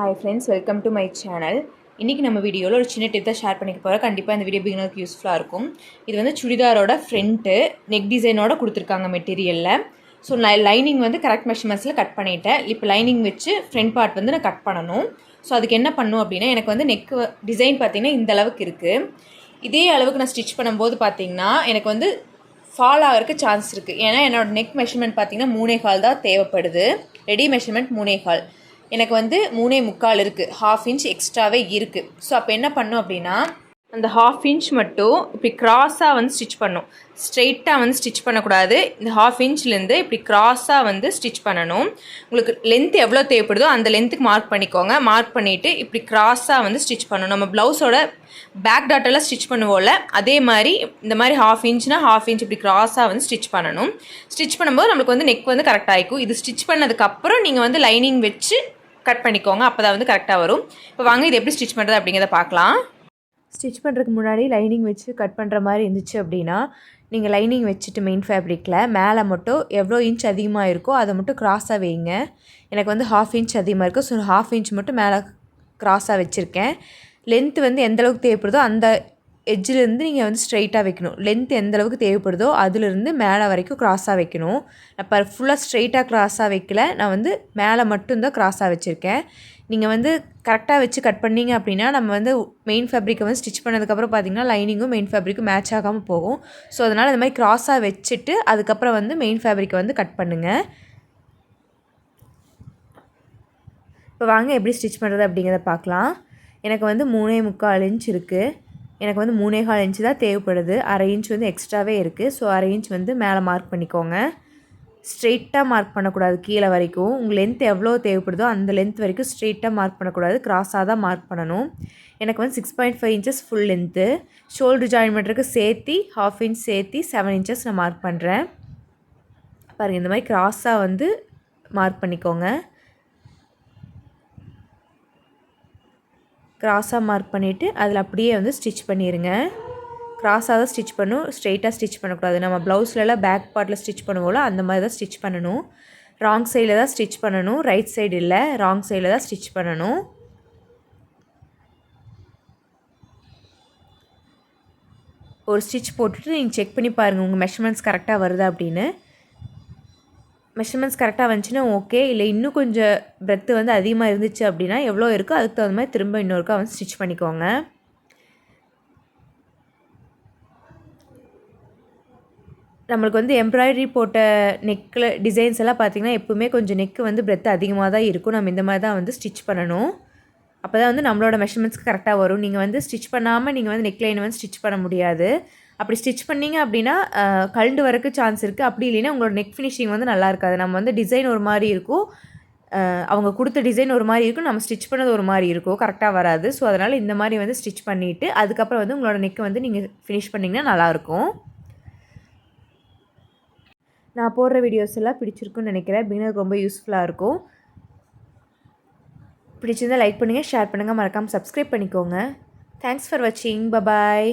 Hi friends welcome to my channel இன்றைக்கி நம்ம வீடியோவில் ஒரு சின்ன டிப் தான் ஷேர் பண்ணிக்க போகிறோம் கண்டிப்பாக இந்த வீடியோ பிகினருக்கு யூஸ்ஃபுல்லாக இருக்கும். இது வந்து சுடிதாரோட ஃப்ரண்ட்டு நெக் டிசைனோட கொடுத்துருக்காங்க மெட்டீரியலில் ஸோ நான் லைனிங் வந்து கரெக்ட் மெஷர்மெண்ட்ஸில் கட் பண்ணிட்டேன். இப்போ லைனிங் வச்சு ஃப்ரண்ட் பார்ட் வந்து நான் கட் பண்ணணும். ஸோ அதுக்கு என்ன பண்ணும் அப்படின்னா எனக்கு வந்து நெக் டிசைன் பார்த்திங்கன்னா இந்த அளவுக்கு இருக்குது இதே அளவுக்கு நான் ஸ்டிச் பண்ணும்போது பார்த்தீங்கன்னா எனக்கு வந்து ஃபால் ஆகிறதுக்கு சான்ஸ் இருக்குது ஏன்னா என்னோட நெக் மெஷர்மெண்ட் பார்த்திங்கன்னா மூணே கால் தான் தேவைப்படுது. ரெடி மெஷர்மெண்ட் மூணே கால். எனக்கு வந்து மூணே முக்கால் இருக்குது ஹாஃப் இன்ச் எக்ஸ்ட்ராவே இருக்குது ஸோ அப்போ என்ன பண்ணும் அப்படின்னா அந்த ஹாஃப் இன்ச் மட்டும் இப்படி க்ராஸாக வந்து ஸ்டிச் பண்ணும். ஸ்ட்ரெயிட்டாக வந்து ஸ்டிச் பண்ணக்கூடாது. இந்த ஹாஃப் இன்ச்லேருந்து இப்படி க்ராஸாக வந்து ஸ்டிச் பண்ணணும். உங்களுக்கு லென்த் எவ்வளோ தேவைப்படுதோ அந்த லென்த்துக்கு மார்க் பண்ணிக்கோங்க. மார்க் பண்ணிவிட்டு இப்படி க்ராஸாக வந்து ஸ்டிச் பண்ணணும். நம்ம ப்ளவுஸோட பேக் டாட்டெல்லாம் ஸ்டிச் பண்ணுவோம்ல அதே மாதிரி இந்த மாதிரி ஹாஃப் இன்ச்னா ஹாஃப் இன்ச் இப்படி கிராஸாக வந்து ஸ்டிச் பண்ணணும். ஸ்டிச் பண்ணும்போது நம்மளுக்கு வந்து நெக் வந்து கரெக்டாக ஆகிக்கும் இது ஸ்டிச் பண்ணதுக்கப்புறம் நீங்கள் வந்து லைனிங் வச்சு கட் பண்ணிக்கோங்க அப்போ தான் வந்து கரெக்டாக வரும். இப்போ வாங்க இது எப்படி ஸ்டிச் பண்ணுறது அப்படிங்கிறத பார்க்கலாம். ஸ்டிச் பண்ணுறதுக்கு முன்னாடி லைனிங் வச்சு கட் பண்ணுற மாதிரி இருந்துச்சு அப்படின்னா நீங்கள் லைனிங் வச்சுட்டு மெயின் ஃபேப்ரிக்கில் மேலே மட்டும் எவ்வளோ இன்ச் அதிகமாக இருக்கோ அதை மட்டும் க்ராஸாக வைங்க. எனக்கு வந்து ஹாஃப் இன்ச் அதிகமாக இருக்கும் ஸோ ஹாஃப் இன்ச் மட்டும் மேலே க்ராஸாக வச்சுருக்கேன். லென்த்து வந்து எந்தளவுக்கு தேவைப்படுதோ அந்த எட்ஜிலேருந்து நீங்கள் வந்து ஸ்ட்ரைட்டாக வைக்கணும். லென்த் எந்த அளவுக்கு தேவைப்படுதோ அதுலேருந்து மேலே வரைக்கும் க்ராஸாக வைக்கணும். நான் இப்போ ஃபுல்லாக ஸ்ட்ரைட்டாக க்ராஸாக வைக்கல. நான் வந்து மேலே மட்டும்தான் க்ராஸாக வச்சுருக்கேன். நீங்கள் வந்து கரெக்டாக வச்சு கட் பண்ணீங்க அப்படின்னா நம்ம வந்து மெயின் ஃபேப்ரிக்கை வந்து ஸ்டிச் பண்ணதுக்கப்புறம் பார்த்தீங்கன்னா லைனிங்கும் மெயின் ஃபேப்ரிக்கும் மேட்ச் ஆகாமல் போகும். ஸோ அதனால் இந்த மாதிரி க்ராஸாக வச்சுட்டு அதுக்கப்புறம் வந்து மெயின் ஃபேப்ரிக்கை வந்து கட் பண்ணுங்கள் இப்போ வாங்க எப்படி ஸ்டிச் பண்ணுறது அப்படிங்கிறத பார்க்கலாம் எனக்கு வந்து மூணே முக்கால் இன்ச் இருக்குது எனக்கு வந்து மூணே கால் இன்ச்சு தான் தேவைப்படுது. அரை இன்ச் வந்து எக்ஸ்ட்ராவே இருக்குது ஸோ அரை இன்ச் வந்து மேலே மார்க் பண்ணிக்கோங்க. ஸ்ட்ரெயிட்டாக மார்க் பண்ணக்கூடாது கீழே வரைக்கும். உங்கள் லென்த் எவ்வளோ தேவைப்படுதோ அந்த லென்த் வரைக்கும் ஸ்ட்ரெயிட்டாக மார்க் பண்ணக்கூடாது. க்ராஸாக தான் மார்க் பண்ணணும். எனக்கு வந்து six point five inches full length shoulder join பண்ணுறதுக்கு சேர்த்தி ஹாஃப் இன்ச் சேர்த்தி செவன் இன்ச்சஸ் நான் மார்க் பண்ணுறேன் பாருங்கள் இந்த மாதிரி க்ராஸாக வந்து மார்க் பண்ணிக்கோங்க. க்ராஸாக மார்க் பண்ணிவிட்டு அதில் அப்படியே வந்து ஸ்டிச் பண்ணிடுங்க க்ராஸாக தான் ஸ்டிச் பண்ணும். ஸ்ட்ரெயிட்டாக ஸ்டிச் பண்ணக்கூடாது. நம்ம ப்ளவுஸ்லலாம் பேக் பார்ட்டில் ஸ்டிச் பண்ணுவோம்ல அந்த மாதிரி தான் ஸ்டிச் பண்ணணும். ராங் சைடில் தான் ஸ்டிச் பண்ணணும். ரைட் சைடு இல்லை ராங் சைடில் தான் ஸ்டிச் பண்ணணும். ஒரு ஸ்டிச் போட்டுட்டு நீங்கள் செக் பண்ணி பாருங்கள் உங்கள் மெஷர்மெண்ட்ஸ் கரெக்டாக வருதா அப்படின்னு. மெஷர்மெண்ட்ஸ் கரெக்டாக வந்துச்சுன்னா ஓகே இல்லை இன்னும் கொஞ்சம் பிரெத்து வந்து அதிகமாக இருந்துச்சு அப்படின்னா எவ்வளோ இருக்கோ அதுக்கு தகுந்த மாதிரி திரும்ப இன்னொருக்கா வந்து ஸ்டிச் பண்ணிக்கோங்க. நம்மளுக்கு வந்து எம்ப்ராய்டரி போட்ட நெக்கில் டிசைன்ஸ் எல்லாம் பார்த்திங்கன்னா எப்போவுமே கொஞ்சம் நெக்கு வந்து பிரெத்து அதிகமாக தான் இருக்கும். நம்ம இந்த மாதிரி தான் வந்து ஸ்டிச் பண்ணணும். அப்போ தான் வந்து நம்மளோட மெஷர்மெண்ட்ஸ்க்கு கரெக்டாக வரும். நீங்கள் வந்து ஸ்டிச் பண்ணாமல் நீங்கள் வந்து நெக்லைன் வந்து ஸ்டிச் பண்ண முடியாது. அப்படி ஸ்டிச் பண்ணிங்க அப்படின்னா கழுண்டு வரக்கு சான்ஸ் இருக்குது அப்படி இல்லைன்னா உங்களோட நெக் ஃபினிஷிங் வந்து நல்லா இருக்காது. நம்ம வந்து டிசைன் ஒரு மாதிரி இருக்கும். அவங்க கொடுத்த டிசைன் ஒரு மாதிரி இருக்கும். நம்ம ஸ்டிச் பண்ணது ஒரு மாதிரி இருக்கும். கரெக்டாக வராது. ஸோ அதனால் இந்த மாதிரி வந்து ஸ்டிச் பண்ணிவிட்டு அதுக்கப்புறம் வந்து உங்களோட நெக்கை வந்து நீங்கள் ஃபினிஷ் பண்ணிங்கன்னா நல்லாயிருக்கும் நான் போடுற வீடியோஸ் எல்லாம் பிடிச்சிருக்குன்னு நினைக்கிறேன். பிகினருக்கு ரொம்ப யூஸ்ஃபுல்லாக இருக்கும். பிடிச்சிருந்தால் லைக் பண்ணுங்கள் ஷேர் பண்ணுங்கள் மறக்காமல் சப்ஸ்கிரைப் பண்ணிக்கோங்க. தேங்க்ஸ் ஃபார் வாட்சிங் பபாய்